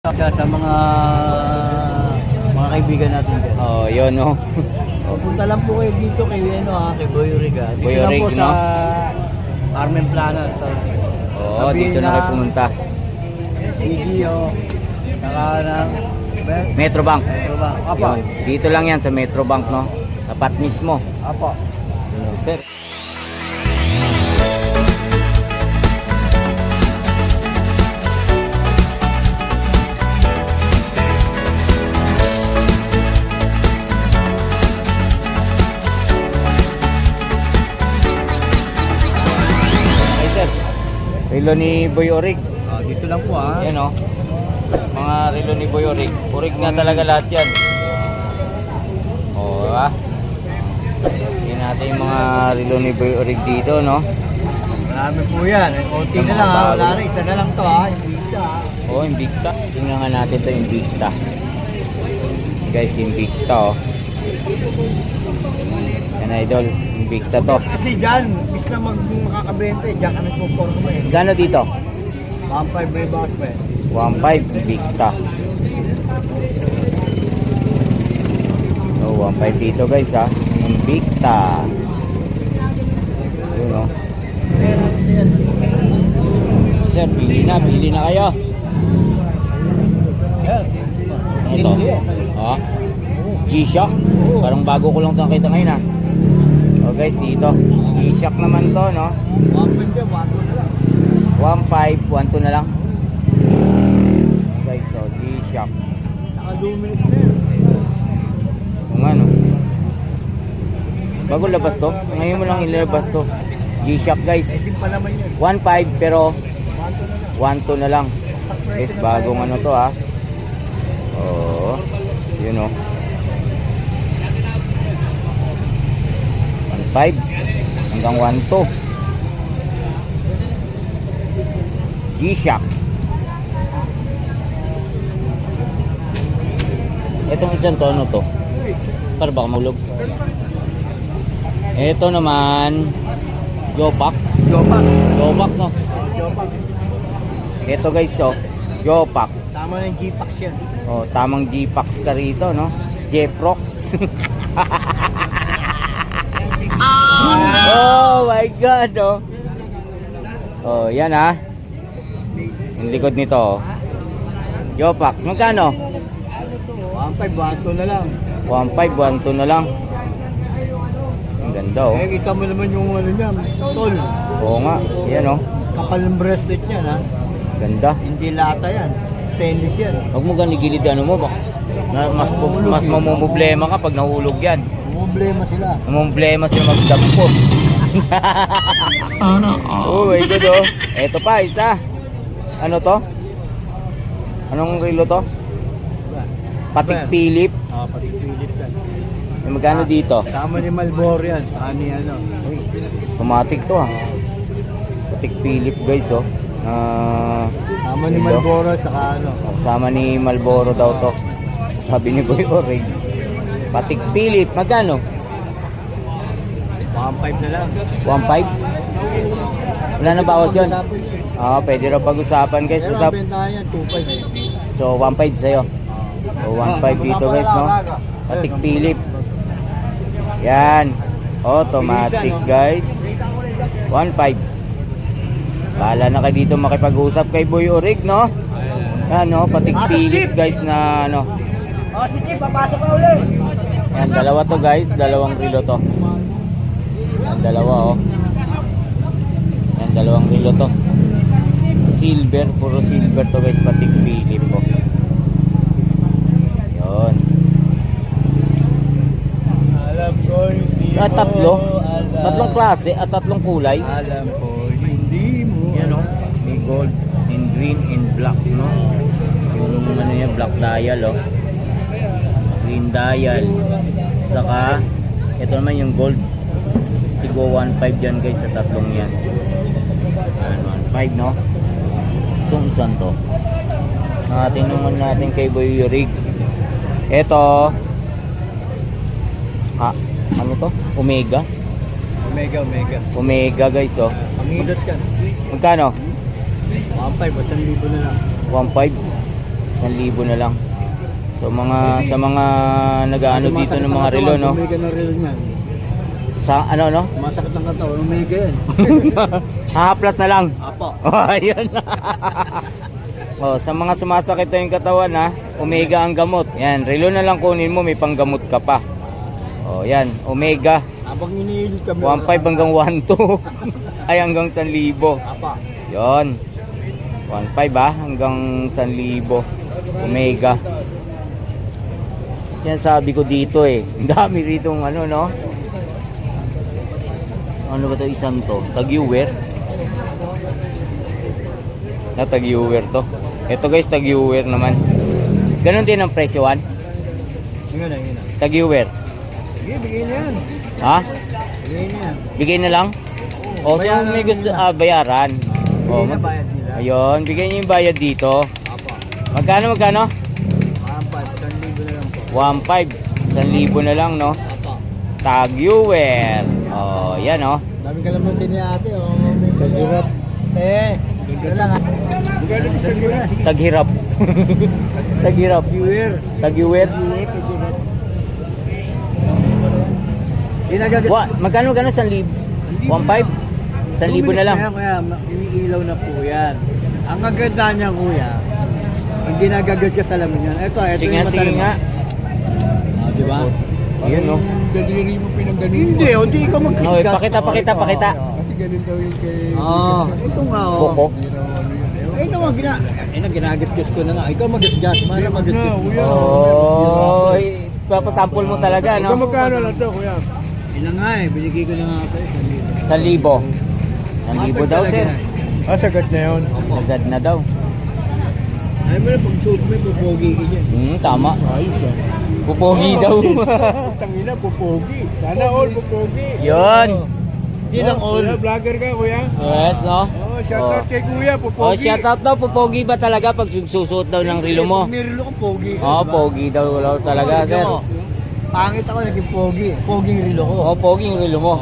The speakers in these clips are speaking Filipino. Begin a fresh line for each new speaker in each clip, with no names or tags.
Kaya sa mga mga kaibigan natin dyan.
Oh, yun no.
O, punta lang po kayo dito kay ano ha, kay Boy Origa. Dito
Boy
lang po
Orig,
sa
no?
Carmen Plana. Sa
Oo,
Sabihin
dito na kayo pumunta.
EGO. Saka ng
Metrobank.
Metro ba? Apo.
Yun. Dito lang yan sa Metrobank, no? Tapat mismo.
Apo.
Sir. Relo ni Boy Orig.
Ah, dito lang po ha.
Yan o. Mga relo ni Boy Orig. Orig nga talaga lahat yan. O, diba? Yan natin yung mga relo ni Boy Orig dito, no?
Marami po yan.
Yung
na lang ha.
bago.
Wala rin. Isa na lang to ha. Ha.
Oo, Invicta. Tingnan nga natin to Invicta. Guys, Invicta, oh. Yan, idol. Invicta to.
Kasi dyan, bis na mag makakabenta eh. Diyan ka nagpo-forma eh.
Gano dito?
1.5 may box pa eh.
1.5 Invicta. So, 1.5 dito guys ha. Invicta. Yun oh. Sir, pili na, pili na kayo.
Sir,
Ito. Ha? G-Shock. Parang bago ko lang ito nakita ngayon ha. O guys, dito. G-Shock naman to, no?
1.5 dyan, 1.2 na lang.
1.5, 1.2 na lang. Guys, so G-Shock.
Naka-luminous na yan.
Kung ano. Bago labas to. Ngayon mo lang ilabas to. G-Shock guys.
Eh, di pa naman yun.
1.5 pero
1.2 na lang.
1.2 na lang. Guys, bagong ano to ha. Oo. Yun oh. 1.5 hanggang 1.2. G-Shock. Itong isang to ano to? Para baka maulog. Ito naman Jopax.
Jopak.
Jopax no.
Jopak.
Ito guys oh. Jopax.
Tama yung G-Pax yan.
Oh, tamang G-Pax ka rito, no? Jeprox. oh, my God, oh. Oh, yan ha. Yung likod nito, oh. Jopax, magkano?
1.5, 1.2 na lang.
1.5, 1.2 na lang. Ang ganda, oh.
Eh, kita mo naman yung ano niya, tol.
Oo nga, yan, oh.
Kapal ng bracelet niya, ha?
Ganda.
Hindi lata yan. Stainless yan.
Huwag mo ganun gilid ano mo, bak. Na, mas, mas mamumblema ka pag nahulog yan.
Problema sila.
Mamumblema sila magdampo.
Sana
Oh my god oh. Eto pa, isa. Ano to? Anong relo to? Patik Philip.
Ah, pati Philip yan.
Eh, magkano dito?
Tama ni Malboro yan. Saka ni ano.
Automatic to ah. Patik Philip guys oh. Ah,
Tama ni
Ito.
Malboro, saka ano.
kasama ni Malboro daw to. Sabi ni Boy Orig. Patik Philip, magkano?
1.5 na lang.
1.5? Wala na bawas yun? Ah, pwede raw pag-usapan guys.
Pero
Usap.
yan, 2.5.
So 1.5 sa'yo. So 1.5 dito guys no. Patik Philip. Yan. Automatic guys. 1.5. Bahala na kayo dito makipag-usap kay Boy Orig no. Yan no, patik Philip guys na ano.
Oh, sige, papasok ka ulit.
Yan, dalawa to guys, dalawang rilo to. Yan, dalawa oh. Yan, dalawang rilo to. Silver, puro silver to guys, patik Philip oh. Yun.
Alam ko hindi
Ah, tatlo?
mo alam.
Tatlong klase at tatlong kulay.
Alam ko hindi mo
Yan oh. May gold, in green, in black, no? Yung ano yan, black dial oh. Dial. Saka, ito naman yung gold. Tigo 1.5 dyan guys sa tatlong yan. Yan, 1.5 no? Itong isang to. Natin naman natin kay Boy Rig. Ito. Ha, ano to? Omega.
Omega, Omega.
Omega guys oh.
Pangilot.
Magkano?
1.5, 1,000 na lang.
1.5. 1,000 na lang. So mga sa mga nag-aano dito ng mga relo no.
Umega na relo niyan.
Sa ano no?
Masakit ang katawan, umega yan.
Hahaplat na lang.
Apo.
Oh, ayun. oh, sa mga sumasakit na yung katawan ha, Omega ang gamot. Yan, relo na lang kunin mo, may panggamot ka pa. Oh, yan, Omega.
Habang iniilit kami.
1.5 hanggang 1.2. Ay, hanggang 1,000.
Apa.
Yon. 1.5 ah, hanggang 1,000. Omega. Yan sabi ko dito eh. Ang dami rito ano no. Ano ba to isang to? Tag-viewer. Na tag-viewer to. Ito guys, tag-viewer naman. Ganon din ang presyoan.
Yun na, yun na.
Tag-viewer.
Sige, bigay na yan.
Ha?
Bigay na yan.
Bigay na lang? O, so
Bayaran
may gusto, ah, bayaran.
Bigay na
mag-
bayad nila.
ayun, bigay niyo yung bayad dito. Magkano, magkano? 1.5. 1,000 na lang, no?
Apa.
Tag-viewer. O, yan, oh.
Daming kalamansin ni ate, oh. May Sagirap. Eh, ganda lang. Sagirap.
Taghirap. Taghirap.
Viewer.
Tag-viewer.
Ginagagat.
Wa, magkano, magkano? 1,000? 1.5? 1,000 na lang.
Kaya, kuya, ma- umiilaw na po yan. Ang kaganda niya, kuya, ang ginagagat ka sa lamin yan. Ito, ito
Sige nga,
yung
sige
matalim. Ah, di ba?
Ayun, no?
Daliri mo pinangganin
Hindi, hindi ikaw mag
No, eh, pakita, pakita, pakita.
Kasi ganun daw yung kay...
Oo, ito nga, oh.
Koko.
Eh, ito nga, gina... Eh, na, ginagasgas ko na nga. Ikaw magasgas, para magasgas.
Oh, papasample mo talaga,
Ito
no?
magkano na to, kuya?
Ina nga eh, binigay ko na nga ako eh.
1,000. 1,000 daw, sir.
Ah, sagat na yun.
Opo.
Na daw.
Alam mo na, pag suot mo, pupogi ka dyan.
Hmm, tama.
Ayos ah.
Pupogi daw.
Tangina, pupogi. Sana all pupogi.
Yun.
Hindi lang all.
Kuya, vlogger ka, kuya?
Yes, no?
Oh, shout out kay kuya,
Oh,
pupogi.
shout out daw. Pupogi ba talaga pag susuot daw ng rilo mo?
Relo ko, pogi.
Oh, pogi daw daw talaga, sir.
Pangit ako, naging pogi. Pogi yung relo ko.
Oh, pogi yung rilo mo.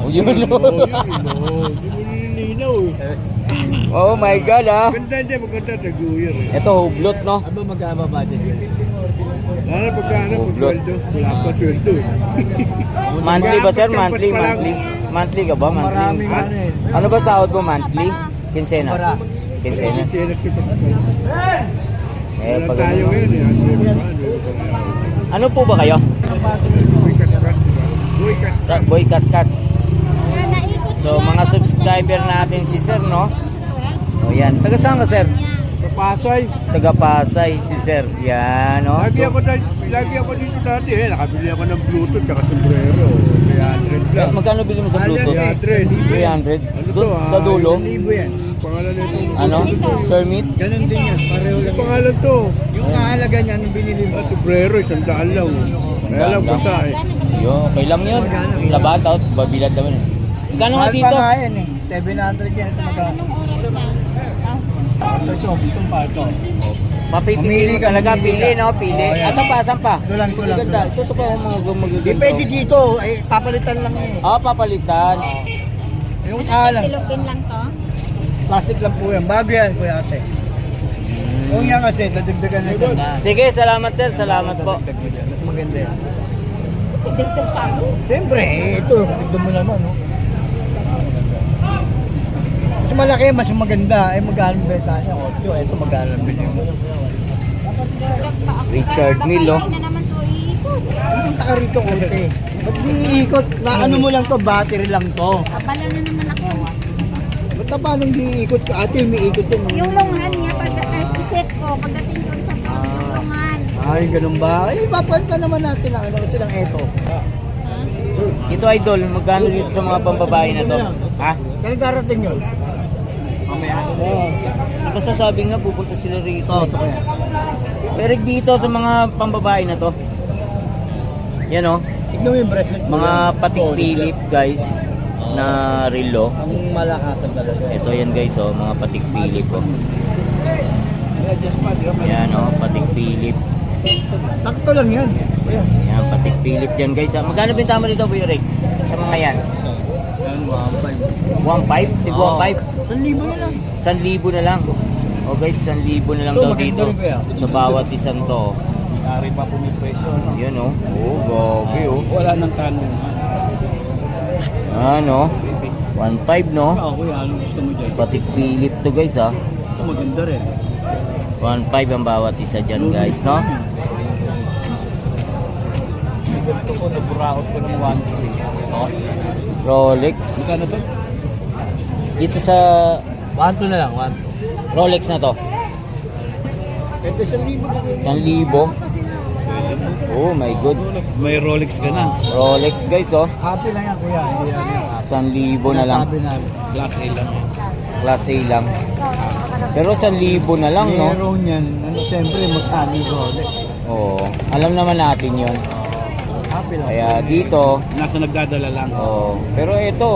Oh, yun.
Oh, oh. Mo nilinaw eh.
oh my God, ah.
Maganda hindi, maganda sa guyer.
Ito, hublot, no?
Magkababa din yun?
Lalo pagkano,
Oh,
pag sweldo. Wala pa sweldo.
Monthly ba, sir? Monthly, monthly. Monthly ka ba? Monthly.
Ano eh.
Ano ba sahod mo monthly?
Nagsipat pa.
Eh, pag
tayo
ano.
ngayon eh. Ano
po ba kayo?
Boy kaskas? Boy kaskas.
Boy Kaskas. So, mga subscriber natin si Sir, no? O yan. Taga saan ka, Sir?
Kapasay.
Taga Pasay si Sir. Yan, no?
Lagi ako, lagi ako dito dati eh. Nakabili ako ng Bluetooth at sombrero. 300
Eh,
lang.
magkano bili mo sa Bluetooth?
eh.
300.
Ano to, ah?
sa dulo.
Libo yan.
Pangalan nito.
Ano? Sir Meat?
Ganun din yan. Pareho lang.
Pangalan to.
Yung kahalaga niya, nung binili mo.
Ah, sombrero, isang daan lang. Kaya lang ko sa eh.
Yo, okay lang yun. Laban, tapos babilad naman eh. Magkano nga
Mahal
dito?
pa nga yan eh. 700 yan. Ito magka... Ito, ito. Itong pa ito.
Mapipili
Mamili
ka talaga,
mamili
pili,
ka.
no? Pili.
Oh, yan.
Asan pa, asan pa?
Tulang, tulang,
Ganda.
tulang.
Ito to pa yung mga magaganda.
Depende dito. Ay, papalitan lang eh.
Ah, papalitan.
Yung alam.
Silupin lang to.
Plastic lang po yan. Bago yan, kuya ate. Kung yan kasi, dadagdagan na ito.
Sige, salamat sir. Salamat po.
Mas maganda yan.
Dagdag pa ako.
Siyempre, eh, ito. Dagdag mo naman, no? Mas malaki, mas maganda. Eh, magkano benta niya? 8. Ito, magkano
pa ako.
Richard Mill, oh.
iikot.
Punta ka rito, konti. Ba't di ikot? Na ano mo lang to, battery lang to.
Abala na naman ako.
Ba't na paano di ikot? Ate, may ikot yun.
Yung lunghan niya, pag eh, iset ko, pagdating doon sa to, yung lunghan.
Ay, ganun ba? Ay, papanta naman natin ang ano kasi lang eto.
Ito idol, magkano dito sa mga pambabae na to? Ha?
Kailan darating yun? Mamaya.
Oo. Nakasasabi nga pupunta sila rito.
Ito, ito kaya.
Pero dito sa mga pambabae na to. Yan oh,
Tignan mo yung bracelet
mga patik Philip guys na relo.
Ang malakasan talaga.
Ito yan guys oh, mga patik Philip oh. Yan oh, patik Philip.
Sakto lang yan.
Yan, patik Philip yan guys. Magkano binta mo dito, Kuya Rick? Sa mga yan?
Yan, 1.5.
1.5? Tig 1.5?
1,000 na lang.
1,000 na lang. O guys, 1,000 na lang daw dito. Sa bawat isang to.
May-ari pa po may presyo. No?
Yun oh. Oh, gogi oh.
Wala nang tanong.
Ano? 1.5 no?
Ikaw, kuya, anong gusto mo dyan?
Patik Philip to guys ah.
Ito maganda rin.
1.5 ang bawat isa dyan guys, no?
Ito ko, naburaot ko ng 1
Oh. Rolex.
Magkano to?
Dito sa
1 na lang, 1
Rolex na to.
Na din.
1,000. Oh my god.
May Rolex ka na.
Rolex guys oh.
Happy lang yan, kuya.
1,000 na lang.
Class A lang.
Class A lang. Pero 1,000 na lang no?
Meron yan. Ano, siyempre, yung Rolex.
Oo. Alam naman natin yon.
Lang.
Kaya dito,
Nasa nagdadala lang.
oh, pero ito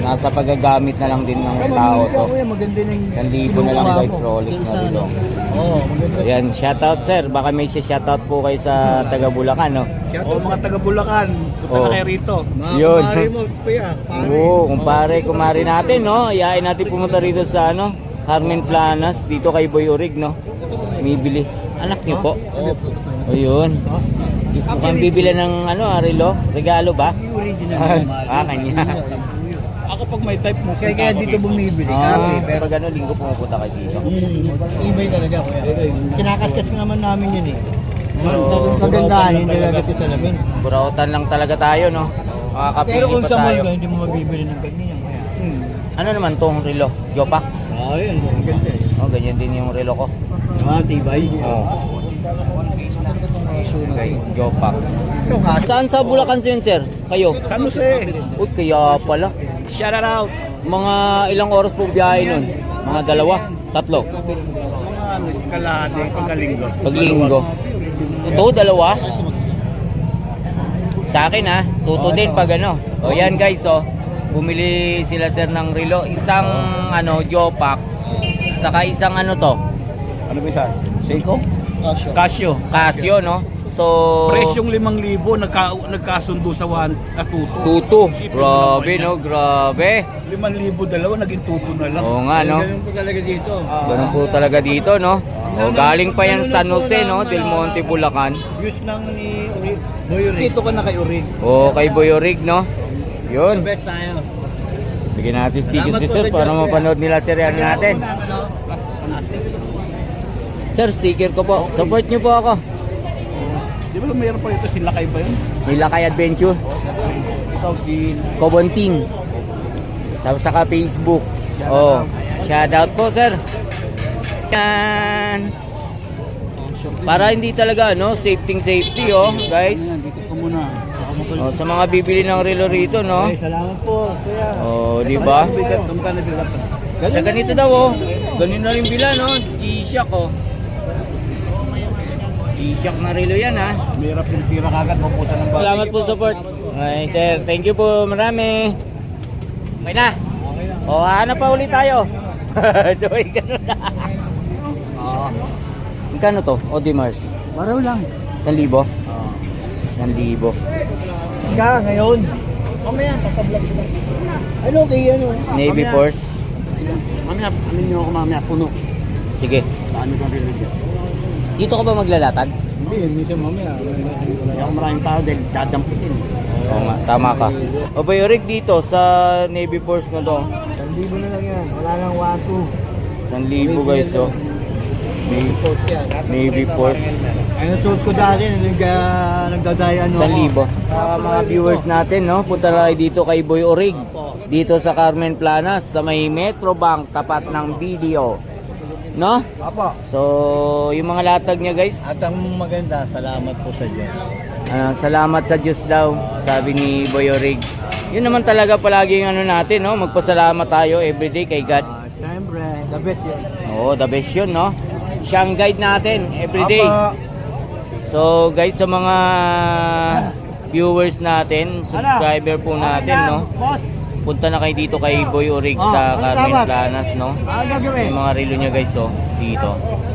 nasa paggagamit na lang din ng
Kaya
tao
mamili ka,
to.
kuya. Maganda yung
1,000 na lang
kinukuha
guys,
mo.
Rolex
Yung
na
sa ano. Oo, maganda.
Ayan, shoutout sir. Baka may shoutout po kayo sa taga Bulacan, no?
O mga taga Bulacan, punta
Oh.
na kayo rito.
Mga
Yun.
kumari mo, kuya. Pare.
Oo, kumpare, kumari natin, no? Iyain natin pumunta rito sa, ano, Carmen Planas, dito kay Boy Orig, no? Bibili. Anak niyo po. Ayun. Mukhang bibili ng, ano, ah, relo? Regalo ba?
Yung original.
ah, kanya.
Ako pag may type mo,
Kaya kaya dito bumibili.
Ah,
Happy, pero
pag ano, linggo pumupunta kayo dito.
Mm, ibay talaga kuya. Kinakaskas ko naman namin yun eh.
So,
So, kagandahan, hindi talaga sa salamin.
Burautan lang talaga tayo, no?
Pero
Makakapili
kung
pa
sa mall
tayo.
ka, hindi mo mabibili ng ganyan kuya. Hmm.
Ano naman tong relo? Jopax?
Ah, yun. Ang ganda eh.
Oh, ganyan din yung relo ko.
Ah, tibay.
Oh. Okay, Jopax. Saan sa Bulacan yun, sir? Kayo?
San Jose.
Uy, kaya pala.
Shout out.
Mga ilang oras po biyahe nun? Mga dalawa? Tatlo?
Mga ano, kalahati, pagkalinggo.
Paglinggo? Ito, dalawa? Sa akin ha, tuto din pag ano. O yan guys, oh. Bumili sila sir ng relo. Isang ano, Jopax. Saka isang ano to,
Ano ba isa? Seiko? Casio.
Casio, no? So,
Presyong 5,000, nagka, nagkasundo sa 1 at tuto.
tuto.
Isipin mo
Grabe, no?
yan.
Grabe.
5,000 dalawa, naging tuto na lang.
Oo nga, no?
Ganun po talaga dito.
Ganun po talaga dito, no? O, galing pa yan San Jose, no? Del Monte, Bulacan.
Use ng ni Uri. Boy Uri. Dito ka na kay Uri.
O, kay Boy Orig, no?
The
Yun.
best tayo.
Bigyan natin
Salamat
si sir para mapanood nila sir yan natin.
Ano?
Sir, sticker ko po. Support nyo po ako.
Di ba mayroon pa ito, sila kayo ba yun?
Nilakay Adventure.
Ikaw si...
Kobonting. Sa saka Facebook. Oh, shout out po sir. Yan. Para hindi talaga no, safety safety oh, guys.
Dito ko muna.
Oh, sa mga bibili ng relo rito no.
Okay, salamat po, kuya.
Oh, di ba? Sa ganito daw oh. Ganun na rin bila no. G-Shock oh. G-Shock na relo yan ha.
Mahirap yung tira kagad, mapusa ng bahay.
Salamat po support. Ay, sir, thank you po marami. Okay na.
Okay.
O, hanap pa ulit tayo. so, ganun na.
Oo.
Ikano to? Odimars?
Baraw lang.
1,000?
Oo.
1,000.
Ka, ngayon. Mamaya, papablog ko. Ano, kay ano?
Navy
Mamaya.
Force?
Mamaya, ano nyo ako mamaya, puno.
Sige.
Paano kang religion?
Dito ka ba maglalatag?
Hindi, minsan mamaya. Kaya ako maraming tao dahil dadamputin.
Oo nga, tama ka. O ba Rick dito sa Navy Force na to?
Sandibo na lang yan. Wala nang 1,
1,000 guys oh. Navy,
2. Post yan.
Navy Force.
Ay, nasuot ko dati, nag, uh, nagdadaya ano ako.
1,000. Sa mga viewers natin, no? Punta na kayo dito kay Boy Orig. Dito sa Carmen Planas, sa may Metro Bank, tapat ng video. No?
Apo.
So, yung mga latag niya guys,
At ang maganda, salamat po sa Diyos.
ah, salamat sa Diyos daw, sabi ni Boy Orig. Yun naman talaga palagi yung ano natin, no? Magpasalamat tayo everyday kay God.
Uh, Siyempre, the best yun.
Oo, the best yun, no? Siya ang guide natin everyday.
Apo.
So, guys, sa mga viewers natin, subscriber po natin, no?
Boss,
Punta na kayo dito kay Boy Orig
Oh,
sa
ano
Carmen? Planas, no?
ano gagawin?
Yung mga relo niya guys, oh, dito.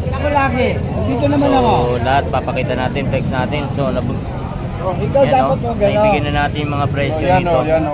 Ako lagi. Dito naman ako.
So, lahat papakita natin, flex natin. So, nab-
Oh, ikaw
yan,
dapat
oh,
mo gano'n.
naibigyan na natin yung mga presyo
Yan
dito.
o, yan.